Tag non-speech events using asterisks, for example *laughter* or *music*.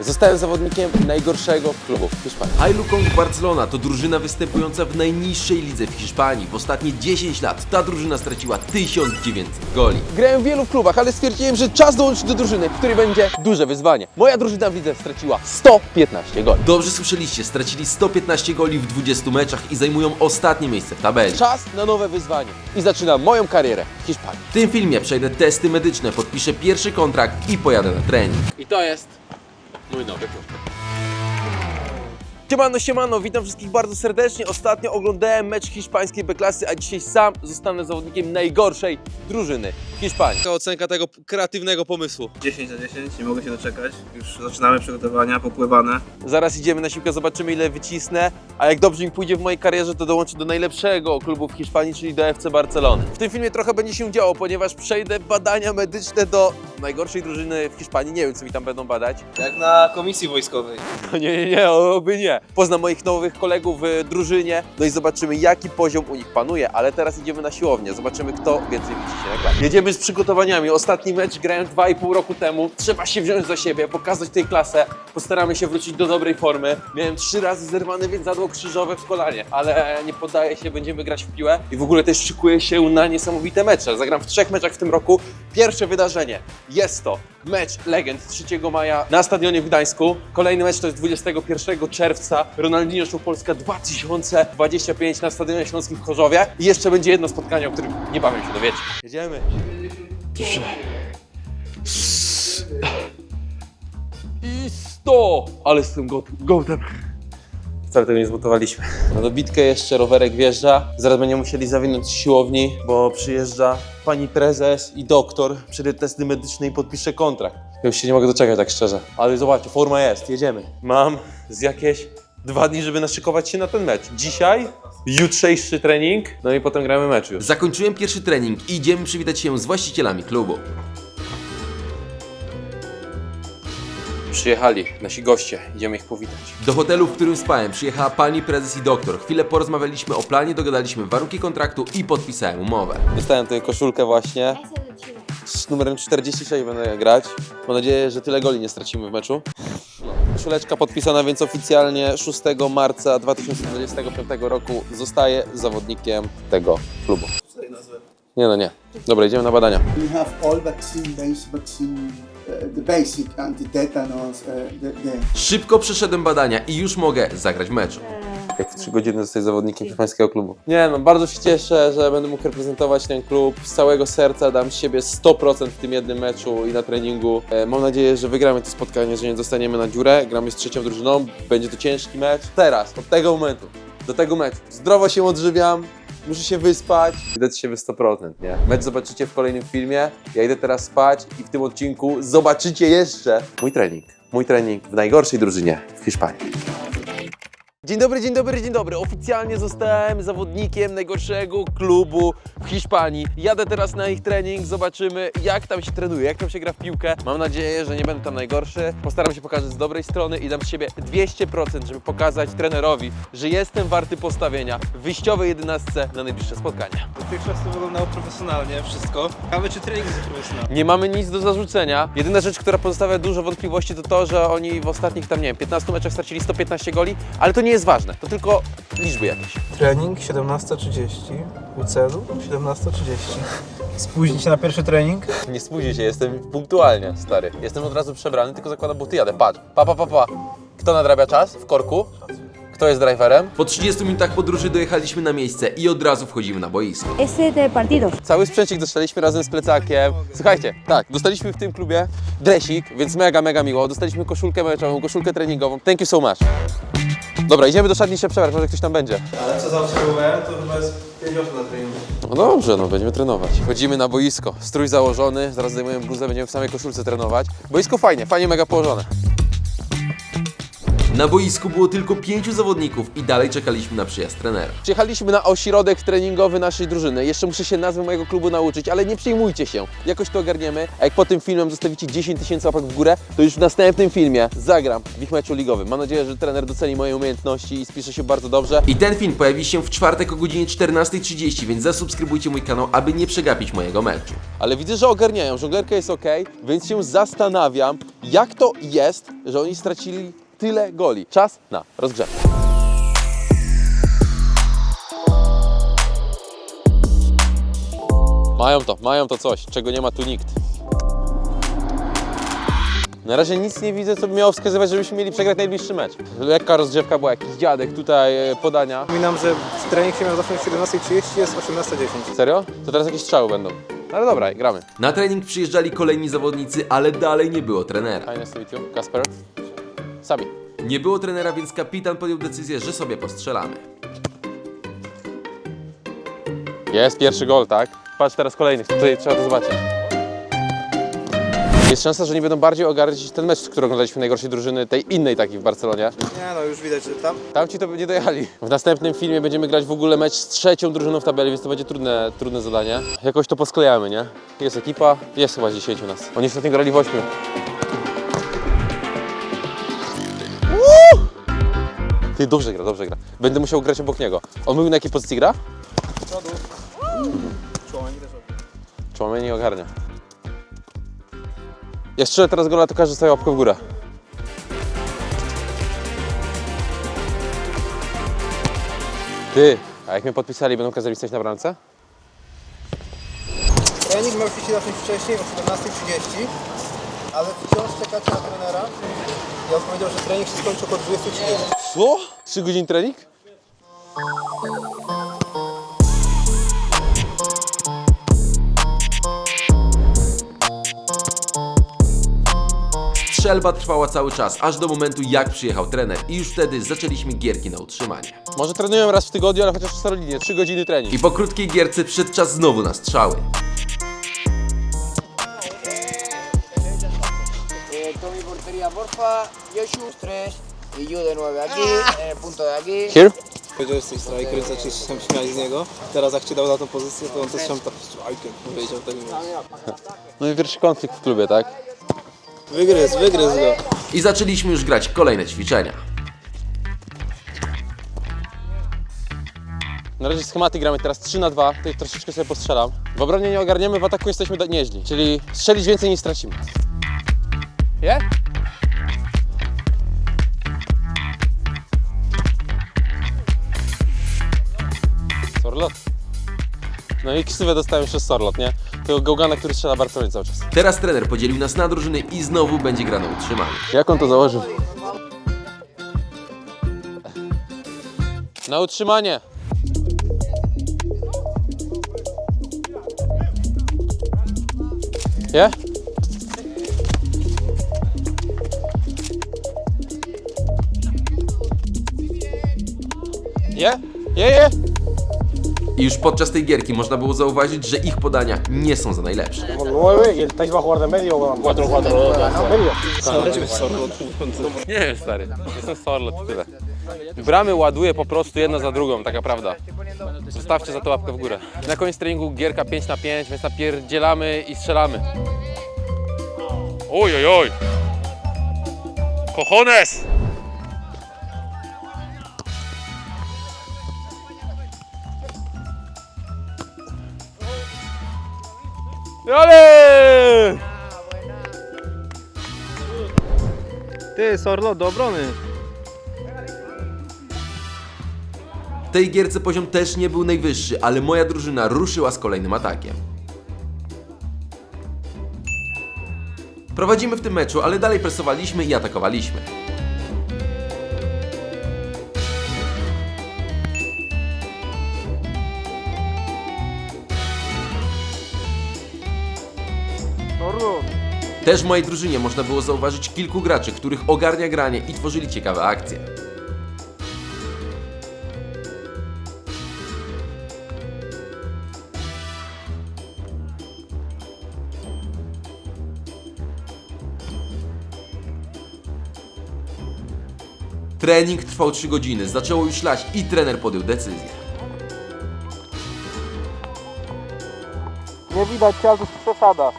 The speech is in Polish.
Zostałem zawodnikiem najgorszego klubu w Hiszpanii. Hailukong Barcelona to drużyna występująca w najniższej lidze w Hiszpanii. W ostatnie 10 lat ta drużyna straciła 1900 goli. Grałem w wielu klubach, ale stwierdziłem, że czas dołączyć do drużyny, w której będzie duże wyzwanie. Moja drużyna w lidze straciła 115 goli. Dobrze słyszeliście, stracili 115 goli w 20 meczach i zajmują ostatnie miejsce w tabeli. Czas na nowe wyzwanie i zaczynam moją karierę w Hiszpanii. W tym filmie przejdę testy medyczne, podpiszę pierwszy kontrakt i pojadę na trening. I to jest mój nowy klub. Siemano, siemano, witam wszystkich bardzo serdecznie. Ostatnio oglądałem mecz hiszpańskiej B-klasy, a dzisiaj sam zostanę zawodnikiem najgorszej drużyny w Hiszpanii. Jaka ocenka tego kreatywnego pomysłu? 10 na 10, nie mogę się doczekać. Już zaczynamy przygotowania, popływane. Zaraz idziemy na siłkę, zobaczymy ile wycisnę, a jak dobrze mi pójdzie w mojej karierze, to dołączę do najlepszego klubu w Hiszpanii, czyli do FC Barcelony. W tym filmie trochę będzie się działo, ponieważ przejdę badania medyczne do najgorszej drużyny w Hiszpanii. Nie wiem, co mi tam będą badać. Jak na komisji wojskowej. *laughs* No nie, nie, nie, oby nie. Poznam moich nowych kolegów w drużynie, no i zobaczymy, jaki poziom u nich panuje, ale teraz idziemy na siłownię, zobaczymy, kto więcej wyciśnie na klasie. Jedziemy z przygotowaniami. Ostatni mecz grałem 2,5 roku temu. Trzeba się wziąć za siebie, pokazać tej klasę. Postaramy się wrócić do dobrej formy. Miałem trzy razy zerwane więzadło krzyżowe w kolanie, ale nie poddaję się, będziemy grać w piłę i w ogóle też szykuję się na niesamowite mecze. Zagram w trzech meczach w tym roku. Pierwsze wydarzenie jest to mecz legend 3 maja na stadionie w Gdańsku. Kolejny mecz to jest 21 czerwca. Ronaldinho Show Polska 2025 na stadionie śląskim w Chorzowie. I jeszcze będzie jedno spotkanie, o którym niebawem się dowiecie. Jedziemy. I 100! Ale z tym gołtem. Wcale tego nie zbudowaliśmy. Na dobitkę jeszcze rowerek wjeżdża. Zaraz będziemy musieli zawinąć z siłowni, bo przyjeżdża pani prezes i doktor. Przejdę testy medyczne i podpiszę kontrakt. Ja już się nie mogę doczekać, tak szczerze. Ale zobaczcie, forma jest, jedziemy. Mam z jakieś dwa dni, żeby naszykować się na ten mecz. Dzisiaj, jutrzejszy trening, no i potem gramy mecz już. Zakończyłem pierwszy trening i idziemy przywitać się z właścicielami klubu. Przyjechali nasi goście, idziemy ich powitać. Do hotelu, w którym spałem, przyjechała pani prezes i doktor. Chwilę porozmawialiśmy o planie, dogadaliśmy warunki kontraktu i podpisałem umowę. Dostałem tę koszulkę właśnie. Z numerem 46 będę grać. Mam nadzieję, że tyle goli nie stracimy w meczu. Koszuleczka podpisana więc oficjalnie 6 marca 2025 roku zostaje zawodnikiem tego klubu. Nie no nie. Dobra, idziemy na badania. We have all vaccine the basic anti-tetanus, uh, the, the Szybko przeszedłem badania i już mogę zagrać w meczu. Jak w 3 godziny zostać zawodnikiem hiszpańskiego klubu. Nie no, bardzo się cieszę, że będę mógł reprezentować ten klub. Z całego serca dam z siebie 100% w tym jednym meczu i na treningu. E, mam nadzieję, że wygramy to spotkanie, że nie dostaniemy na dziurę. Gramy z trzecią drużyną, będzie to ciężki mecz. Teraz, od tego momentu, do tego meczu. Zdrowo się odżywiam, muszę się wyspać i dać z siebie 100%, nie? Mecz zobaczycie w kolejnym filmie. Ja idę teraz spać i w tym odcinku zobaczycie jeszcze mój trening. Mój trening w najgorszej drużynie w Hiszpanii. Dzień dobry, dzień dobry, dzień dobry. Oficjalnie zostałem zawodnikiem najgorszego klubu w Hiszpanii. Jadę teraz na ich trening, zobaczymy jak tam się trenuje, jak tam się gra w piłkę. Mam nadzieję, że nie będę tam najgorszy. Postaram się pokazać z dobrej strony i dam z siebie 200%, żeby pokazać trenerowi, że jestem warty postawienia w wyjściowej jedenastce na najbliższe spotkania. Dotychczas to wyglądało profesjonalnie, wszystko. Ciekawe, czy trening jest profesjonalny. Nie mamy nic do zarzucenia. Jedyna rzecz, która pozostawia dużo wątpliwości, to to, że oni w ostatnich tam, nie wiem, 15 meczach stracili 115 goli, ale to nie jest ważne. To tylko liczby jakieś. Trening 17.30, u celu 17.30. Spóźnić się na pierwszy trening? Nie spóźnij się, jestem punktualnie, stary. Jestem od razu przebrany, tylko zakładam buty, jadę. Patrz, pa, pa, pa, pa. Kto nadrabia czas w korku? Kto jest driverem? Po 30 minutach podróży dojechaliśmy na miejsce i od razu wchodzimy na boisko. ese de partidos. Cały sprzęcik dostaliśmy razem z plecakiem. Słuchajcie, tak, dostaliśmy w tym klubie dresik, więc mega, mega miło. Dostaliśmy koszulkę meczową, koszulkę treningową. Thank you so much. Dobra, idziemy do szatni się przebrać, może ktoś tam będzie. Ale co zaobserwowałem, to chyba jest 5 osób na treningu. No dobrze, no będziemy trenować. Chodzimy na boisko, strój założony, zaraz zdejmujemy bluzę, będziemy w samej koszulce trenować. Boisko fajnie, fajnie mega położone. Na boisku było tylko pięciu zawodników i dalej czekaliśmy na przyjazd trenera. Przyjechaliśmy na ośrodek treningowy naszej drużyny. Jeszcze muszę się nazwy mojego klubu nauczyć, ale nie przejmujcie się. Jakoś to ogarniemy. A jak po tym filmem zostawicie 10 tysięcy łapek w górę, to już w następnym filmie zagram w ich meczu ligowym. Mam nadzieję, że trener doceni moje umiejętności i spisze się bardzo dobrze. I ten film pojawi się w czwartek o godzinie 14.30, więc zasubskrybujcie mój kanał, aby nie przegapić mojego meczu. Ale widzę, że ogarniają, żonglerka jest ok, więc się zastanawiam, jak to jest, że oni stracili tyle goli. Czas na rozgrzewkę. Mają to, mają to coś, czego nie ma tu nikt. Na razie nic nie widzę, co by miało wskazywać, żebyśmy mieli przegrać najbliższy mecz. Lekka rozgrzewka była, jakiś dziadek tutaj, e, podania. Przypominam, że trening się miał zacząć o 17.30, jest 18.10. Serio? To teraz jakieś strzały będą. Ale dobra, gramy. Na trening przyjeżdżali kolejni zawodnicy, ale dalej nie było trenera. You. Kasper. Sami. Nie było trenera, więc kapitan podjął decyzję, że sobie postrzelamy. Jest pierwszy gol, tak? Patrz teraz kolejny, tutaj trzeba to zobaczyć. Jest szansa, że nie będą bardziej ogarniać ten mecz, który oglądaliśmy najgorszej drużyny, tej innej takiej w Barcelonie. Nie no, już widać, że tam Tam ci to by nie dojechali. W następnym filmie będziemy grać w ogóle mecz z trzecią drużyną w tabeli, więc to będzie trudne, trudne zadanie. Jakoś to posklejamy, nie? Jest ekipa, jest chyba 10 u nas. Oni ostatnio grali w 8. Ty, dobrze gra, dobrze gra. Będę musiał grać obok niego. On mówił na jakiej pozycji gra? przodu. Człowiek też. Człowiek nie ogarnia. Jak strzelę teraz gola, to każdy staje łapkę w górę. Ty, a jak mnie podpisali, będą kazali stać na bramce? Trening miał się zacząć wcześniej, o 17.30, ale wciąż czekacie na trenera. On powiedział, że trening się skończy około 20.30. Co? 3 godzin trening? Strzelba trwała cały czas, aż do momentu jak przyjechał trener i już wtedy zaczęliśmy gierki na utrzymanie. Może trenuję raz w tygodniu, ale chociaż w Starolinie. 3 godziny trening. I po krótkiej gierce przyszedł czas znowu na strzały. Eh, Tommy portería, porfa. Joshua, tres. Y yo de nueve aquí, en el punto de aquí. Here? Powiedział, że jesteś striker, zaczęli się śmiać z niego. Teraz jak cię dał na tą pozycję, to on też tam tak striker powiedział tak No i pierwszy konflikt w klubie, tak? Wygryz, wygryz go. I zaczęliśmy już grać kolejne ćwiczenia. Na razie schematy gramy teraz 3 na 2, tutaj troszeczkę sobie postrzelam. W obronie nie ogarniemy, w ataku jesteśmy do- nieźli, czyli strzelić więcej niż stracimy. Je? Sorlot. No i ksywę dostałem przez Sorlot, nie? Tego gałgana, który strzela Barcelonie cały czas. Teraz trener podzielił nas na drużyny i znowu będzie gra na utrzymanie. Jak on to założył? Na utrzymanie. Je? Je, je? I już podczas tej gierki można było zauważyć, że ich podania nie są za najlepsze. 9 y el Tais va a jugar de medio o 4-4 medio. Nie wiem, stary. Jestem Sorlot, tyle. Bramy ładuję po prostu jedna za drugą, taka prawda. Zostawcie za to łapkę w górę. Na koniec treningu gierka 5 na 5, więc napierdzielamy i strzelamy. Oj, oj, oj! Cojones! Ale! Ty, Sorlo, do obrony. W tej gierce poziom też nie był najwyższy, ale moja drużyna ruszyła z kolejnym atakiem. Prowadzimy w tym meczu, ale dalej presowaliśmy i atakowaliśmy. Też w mojej drużynie można było zauważyć kilku graczy, których ogarnia granie i tworzyli ciekawe akcje. Trening trwał 3 godziny, zaczęło już lać i trener podjął decyzję. Nie widać, to jest przesada.